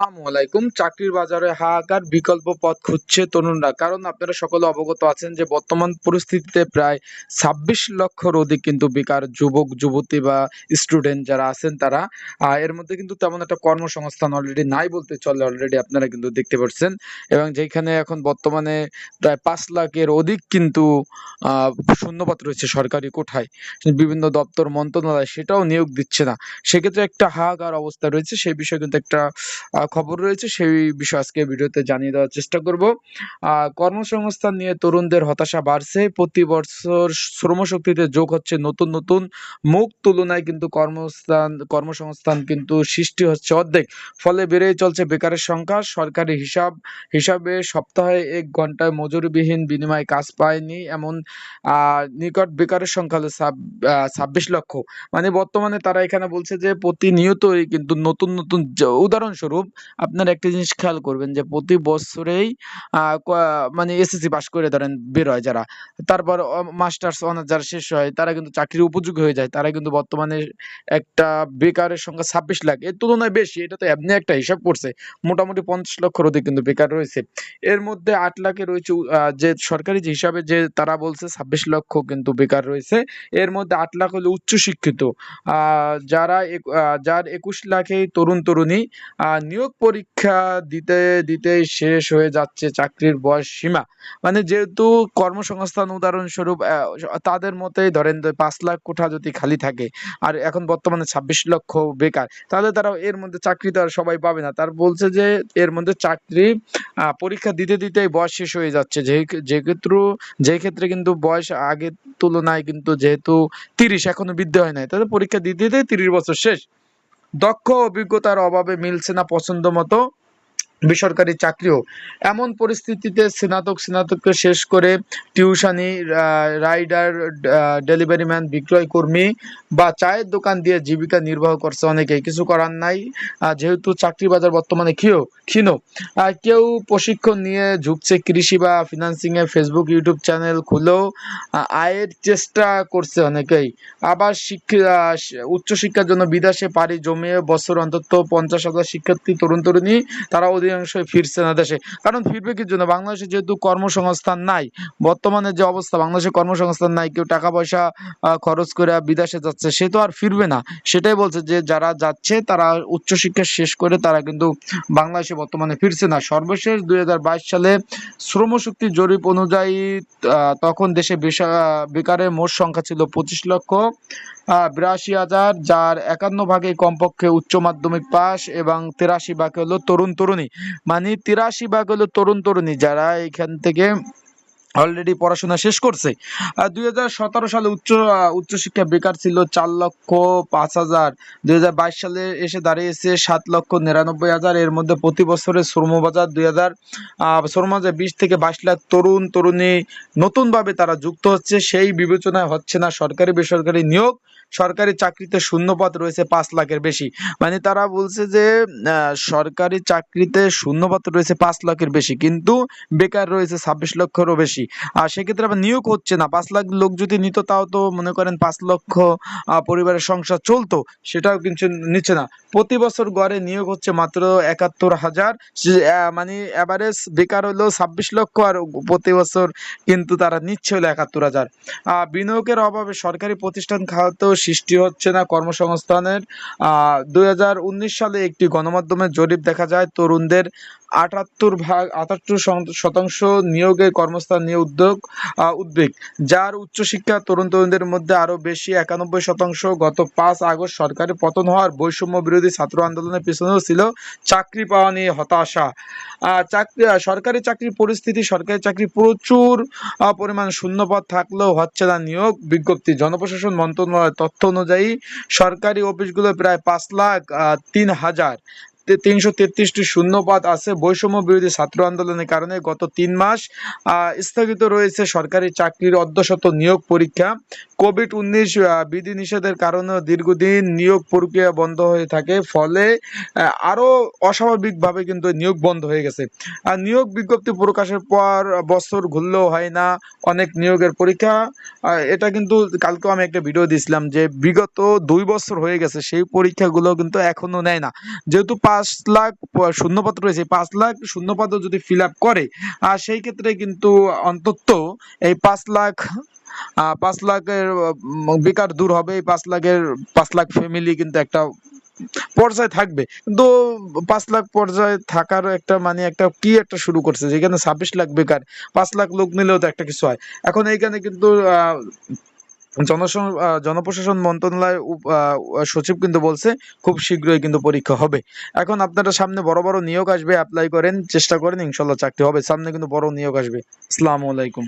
আসসালামু আলাইকুম। চাকরির বাজারে হাহাকার বিকল্প পথ খুঁজছে তরুণরা। কারণ আপনারা সকলে অবগত আছেন যে বর্তমান পরিস্থিতিতে প্রায় ছাব্বিশ লক্ষর অধিক কিন্তু বেকার যুবক যুবতী বা স্টুডেন্ট যারা আছেন তারা এর মধ্যে কিন্তু তেমন একটা কর্মসংস্থান অলরেডি নাই বলতে চলে অলরেডি আপনারা কিন্তু দেখতে পাচ্ছেন। এবং যেখানে এখন বর্তমানে প্রায় পাঁচ লাখের অধিক কিন্তু আহ, শূন্যপদ রয়েছে সরকারি কোঠায়। বিভিন্ন দপ্তর মন্ত্রণালয় সেটাও নিয়োগ দিচ্ছে না। সেক্ষেত্রে একটা হাহাকার অবস্থা রয়েছে। সেই বিষয়ে কিন্তু একটা খবর রয়েছে, সেই বিষয়ে আজকে ভিডিওতে জানিয়ে দেওয়ার চেষ্টা করব। কর্মসংস্থান নিয়ে তরুণদের হতাশা বাড়ছে। প্রতি বছর শ্রমশক্তিতে যোগ হচ্ছে নতুন নতুন মুখ। তুলনায় কিন্তু কর্মস্থান, কর্মসংস্থান কিন্তু সৃষ্টি হচ্ছে অর্ধেক। ফলে বেড়েই চলছে বেকারের সংখ্যা। সরকারি হিসাব, হিসাবে সপ্তাহে এক ঘন্টায় মজুরিবিহীন বিনিময়ে কাজ পায়নি এমন নিকট বেকারের সংখ্যা হলো ছাব্বিশ লক্ষ। মানে বর্তমানে তারা এখানে বলছে যে প্রতিনিয়তই কিন্তু নতুন নতুন উদাহরণস্বরূপ আপনারা একটা জিনিস খেয়াল করবেন যে প্রতি বছরেই মানে এসএসসি পাশ করে ধরেন বের হয় যারা। তারপর মাস্টার্স অনার্স যারা শেষ হয় তারা কিন্তু চাকরির উপযোগী হয়ে যায়। তারা কিন্তু বর্তমানে একটা বেকারের সংখ্যা ছাব্বিশ লাখ। এর তুলনায় বেশি এটা তো এমনি একটা হিসাব করছে। মোটামুটি পঞ্চাশ লক্ষর অধিক কিন্তু বেকার রয়েছে। এর মধ্যে আট লাখে রয়েছে যে সরকারি যে হিসাবে যে তারা বলছে ছাব্বিশ লক্ষ কিন্তু বেকার রয়েছে। এর মধ্যে আট লাখ হলো উচ্চশিক্ষিত। যারা যার একুশ লাখে তরুণ তরুণী আহ, নিয়োগ পরীক্ষা দিতে দিতে শেষ হয়ে যাচ্ছে চাকরির বয়স সীমা। মানে যেহেতু কর্মসংস্থান উদাহরণস্বরূপ তাদের মতেই ধরেন পাঁচ লাখ কোঠা যদি খালি থাকে, আর এখন বর্তমানে ছাব্বিশ লক্ষ বেকার, তাহলে তারা এর মধ্যে চাকরি তো আর সবাই পাবে না। তার বলছে যে এর মধ্যে চাকরি পরীক্ষা দিতে দিতেই বয়স শেষ হয়ে যাচ্ছে। যে যে ক্ষেত্রে যে ক্ষেত্রে কিন্তু বয়স আগের তুলনায় কিন্তু যেহেতু তিরিশ, এখনও বৃদ্ধি হয় নাই, তাহলে পরীক্ষা দিতে দিতে তিরিশ বছর শেষ। দক্ষ অভিজ্ঞতার অভাবে মিলছে না পছন্দ মতো বেসরকারি চাকরিও। এমন পরিস্থিতিতে স্নাতক, স্নাতককে শেষ করে টিউশনি রাইডার ডেলিভারি ম্যান, বিক্রয় কর্মী বা চায়ের দোকান দিয়ে জীবিকা নির্বাহ করছে অনেকে। কিছু করার নাই। যেহেতু চাকরি বাজার বর্তমানে ক্ষীয়, ক্ষীণ। কেউ প্রশিক্ষণ নিয়ে ঝুঁকছে কৃষি বা ফিনান্সিং এ ফেসবুক ইউটিউব চ্যানেল খুলেও আয়ের চেষ্টা করছে অনেকেই। আবার শিক্ষা উচ্চশিক্ষার জন্য বিদেশে পাড়ি জমিয়ে বছর অন্তত পঞ্চাশ হাজার শিক্ষার্থী, তরুণ, তরুণী, তারা অধিকাংশই ফিরছে না দেশে। কারণ ফিরবে কি জন্য? বাংলাদেশে যেহেতু কর্মসংস্থান নাই, বর্তমানে যে অবস্থা, বাংলাদেশে কর্মসংস্থান নাই, কেউ টাকা পয়সা খরচ করে বিদেশে যাচ্ছে, সে তো আর ফিরবে না। সেটাই বলছে যে, যারা যাচ্ছে, তারা উচ্চশিক্ষা শেষ করে তারা কিন্তু বাংলাদেশে বর্তমানে ফিরছে না। সর্বশেষ দুই হাজার বাইশ সালে শ্রমশক্তি জরিপ অনুযায়ী তখন দেশে বেকারের মোট সংখ্যা ছিল পঁচিশ লক্ষ বিরাশি হাজার, যার একান্ন ভাগে কমপক্ষে উচ্চ মাধ্যমিক পাস এবং তিরাশি ভাগে হলো তরুণ তরুণী মানে তিরাশি ভাগ হলো তরুণ তরুণী যারা এখান থেকে অলরেডি পড়াশোনা শেষ করছে। আর দুই হাজার সতেরো সালে উচ্চ, উচ্চশিক্ষা বেকার ছিল চার লক্ষ পাঁচ হাজার। দুই সালে এসে দাঁড়িয়েছে সাত লক্ষ নিরানব্বই হাজার। এর মধ্যে প্রতি বছরের শ্রমবাজার দুই হাজার শ্রমবাজার বিশ থেকে বাইশ লাখ তরুণ তরুণী নতুনভাবে তারা যুক্ত হচ্ছে। সেই বিবেচনায় হচ্ছে না সরকারি বেসরকারি নিয়োগ। সরকারি চাকরিতে শূন্যপদ রয়েছে পাঁচ লাখের বেশি। মানে তারা বলছে যে সরকারি চাকরিতে শূন্যপদ রয়েছে পাঁচ লাখের বেশি, কিন্তু বেকার রয়েছে ছাব্বিশ লক্ষেরও বেশি। আর সেক্ষেত্রে আবার নিয়োগ হচ্ছে না। পাঁচ লাখ লোক যদি নিত, তাও তো মনে করেন পাঁচ লক্ষ পরিবারের সংসার চলতো, সেটাও কিন্তু নিচ্ছে না। প্রতি বছর গড়ে নিয়োগ হচ্ছে মাত্র একাত্তর হাজার। মানে অ্যাভারেজ বেকার হলো ছাব্বিশ লক্ষ আর প্রতি বছর কিন্তু তারা নিচ্ছে হলো একাত্তর হাজার। বিনিয়োগের অভাবে সরকারি প্রতিষ্ঠান খাতেও সৃষ্টি হচ্ছে না কর্মসংস্থানের। দুই হাজার উনিশ সালে একটি গণমাধ্যমের জরিপ দেখা যায় তরুণদের আটাত্তর ভাগ, আটাত্তর শতাংশ নিয়োগে কর্মস্থান নিয়ে উদ্যোগ উদ্বেগ, যার উচ্চশিক্ষা তরুণ তরুণদের মধ্যে আরও বেশি একানব্বই শতাংশ। গত পাঁচ আগস্ট সরকারের পতন হওয়ার বৈষম্য বিরোধী ছাত্র আন্দোলনের পিছনেও ছিল চাকরি পাওয়া নিয়ে হতাশা। চাকরি সরকারি চাকরির পরিস্থিতি, সরকারি চাকরি প্রচুর পরিমাণ শূন্যপদ থাকলেও হচ্ছে না নিয়োগ বিজ্ঞপ্তি। জনপ্রশাসন মন্ত্রণালয়ের তথ্য অনুযায়ী সরকারি অফিসগুলো প্রায় পাঁচ লাখ তিন হাজার। তিনশো তেত্রিশটি শূন্যপদ আছে। বৈষম্য বিরোধী ছাত্র আন্দোলনের কারণে গত তিন মাস স্থগিত রয়েছে সরকারি চাকরির অর্ধশত নিয়োগ পরীক্ষা। কোভিড উনিশ বিধিনিষেধের কারণে দীর্ঘদিন নিয়োগ প্রক্রিয়া বন্ধ হয়ে থাকে। ফলে আহ, আরও অস্বাভাবিকভাবে কিন্তু নিয়োগ বন্ধ হয়ে গেছে। আর নিয়োগ বিজ্ঞপ্তি প্রকাশের পর বছর ঘুরলেও হয় না অনেক নিয়োগের পরীক্ষা। এটা কিন্তু কালকেও আমি একটা ভিডিও দিয়েছিলাম যে বিগত দুই বছর হয়ে গেছে সেই পরীক্ষাগুলো কিন্তু এখনও নেয় না। যেহেতু পা পাঁচ লাখ শূন্যপদ রয়েছে। পাঁচ লাখ শূন্যপদ যদি ফিল আপ করে সেই ক্ষেত্রে কিন্তু অন্তত এই পাঁচ লাখ পাঁচ লাখের বেকার দূর হবে। এই পাঁচ লাখের, পাঁচ লাখ ফ্যামিলি কিন্তু একটা পর্যায়ে থাকবে। কিন্তু পাঁচ লাখ পর্যায়ে থাকার একটা মানে একটা কি একটা শুরু করছে? যেখানে ছাব্বিশ লাখ বেকার, পাঁচ লাখ লোক নিলেও তো একটা কিছু হয়। এখন এইখানে কিন্তু জনপ্রশাসন মন্ত্রণালয় সচিব কিন্তু বলছে খুব শীঘ্রই কিন্তু পরীক্ষা হবে। এখন আপনারা সামনে বড় বড় নিয়োগ আসবে অ্যাপ্লাই করেন, চেষ্টা করেন, ইনশাল্লাহ চাকরি হবে। সামনে কিন্তু বড় নিয়োগ আসবে। আসসালামু আলাইকুম।